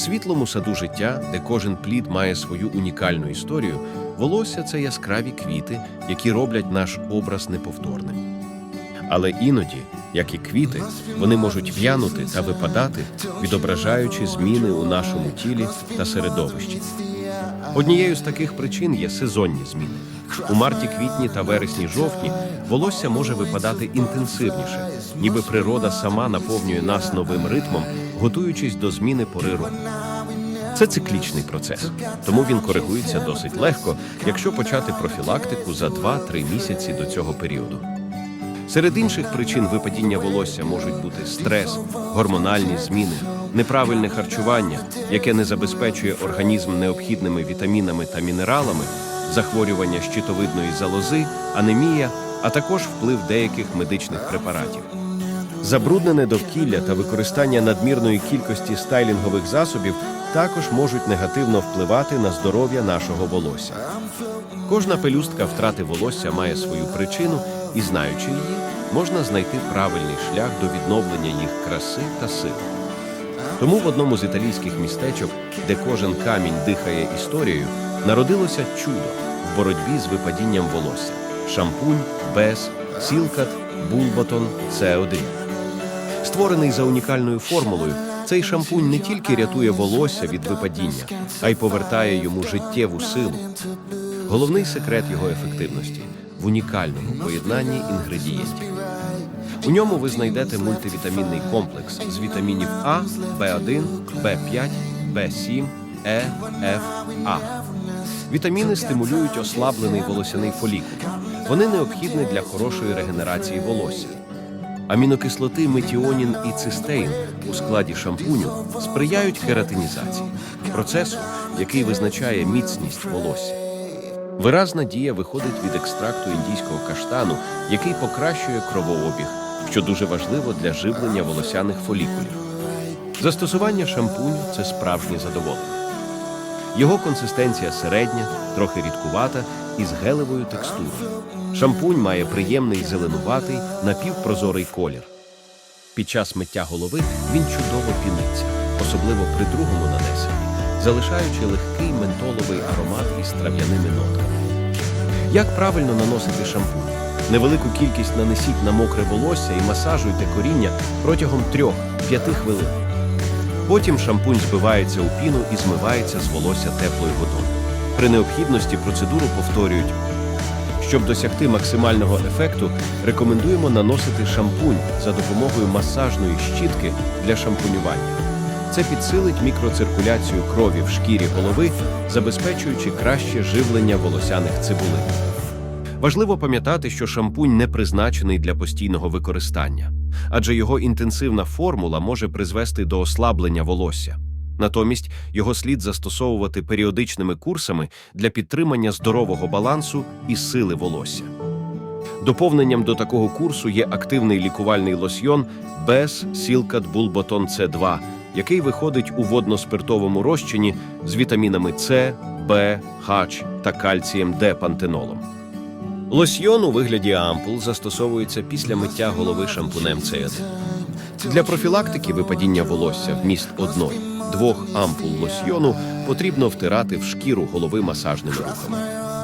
світлому саду життя, де кожен плід має свою унікальну історію, волосся це яскраві квіти, які роблять наш образ неповторним. Але іноді, як і квіти, вони можуть в'янути та випадати, відображаючи зміни у нашому тілі та середовищі. Однією з таких причин є сезонні зміни. У марті, квітні та вересні жовтні волосся може випадати інтенсивніше, ніби природа сама наповнює нас новим ритмом, готуючись до зміни пори року. Це циклічний процес, тому він коригується досить легко, якщо почати профілактику за 2-3 місяці до цього періоду. Серед інших причин випадіння волосся можуть бути стрес, гормональні зміни, неправильне харчування, яке не забезпечує організм необхідними вітамінами та мінералами, захворювання щитовидної залози, анемія, а також вплив деяких медичних препаратів. Забруднене довкілля та використання надмірної кількості стайлінгових засобів також можуть негативно впливати на здоров'я нашого волосся. Кожна пелюстка втрати волосся має свою причину, і знаючи її, можна знайти правильний шлях до відновлення їх краси та сили. Тому в одному з італійських містечок, де кожен камінь дихає історією, народилося чудо в боротьбі з випадінням волосся: шампунь, без, сілкат, булботон, С1. Створений за унікальною формулою, цей шампунь не тільки рятує волосся від випадіння, а й повертає йому життєву силу. Головний секрет його ефективності в унікальному поєднанні інгредієнтів. У ньому ви знайдете мультивітамінний комплекс з вітамінів А, В1, В5, В7, Е, Ф, А. Вітаміни стимулюють ослаблений волосяний фолікул. Вони необхідні для хорошої регенерації волосся. Амінокислоти метіонін і цистеїн у складі шампуню сприяють кератинізації, процесу, який визначає міцність волосся. Виразна дія виходить від екстракту індійського каштану, який покращує кровообіг, що дуже важливо для живлення волосяних фолікулів. Застосування шампуню це справжнє задоволення. Його консистенція середня, трохи рідкувата і з гелевою текстурою. Шампунь має приємний зеленуватий напівпрозорий колір. Під час миття голови він чудово піниться, особливо при другому нанесенні, залишаючи легкий ментоловий аромат із трав'яними нотками. Як правильно наносити шампунь? Невелику кількість нанесіть на мокре волосся і масажуйте коріння протягом 3-5 хвилин. Потім шампунь збивається у піну і змивається з волосся теплою водою. При необхідності процедуру повторюють. Щоб досягти максимального ефекту, рекомендуємо наносити шампунь за допомогою масажної щітки для шампунювання. Це підсилить мікроциркуляцію крові в шкірі голови, забезпечуючи краще живлення волосяних цибулин. Важливо пам'ятати, що шампунь не призначений для постійного використання, адже його інтенсивна формула може призвести до ослаблення волосся. Натомість його слід застосовувати періодичними курсами для підтримання здорового балансу і сили волосся. Доповненням до такого курсу є активний лікувальний лосьйон без Сілкат Булботон С2, який виходить у водно-спиртовому розчині з вітамінами С, Б, Х та кальцієм Д пантенолом. Лосьйон у вигляді ампул застосовується після миття голови шампунем С1. Для профілактики випадіння волосся вміст одної двох ампул лосьйону потрібно втирати в шкіру голови масажними рухами,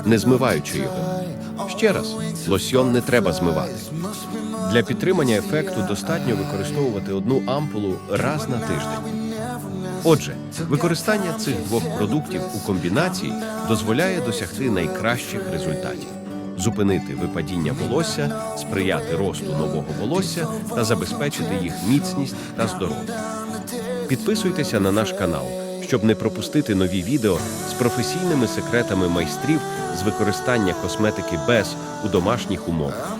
не змиваючи його. Ще раз, лосьйон не треба змивати. Для підтримання ефекту достатньо використовувати одну ампулу раз на тиждень. Отже, використання цих двох продуктів у комбінації дозволяє досягти найкращих результатів: зупинити випадіння волосся, сприяти росту нового волосся та забезпечити їх міцність та здоров'я. Підписуйтеся на наш канал, щоб не пропустити нові відео з професійними секретами майстрів з використання косметики без у домашніх умовах.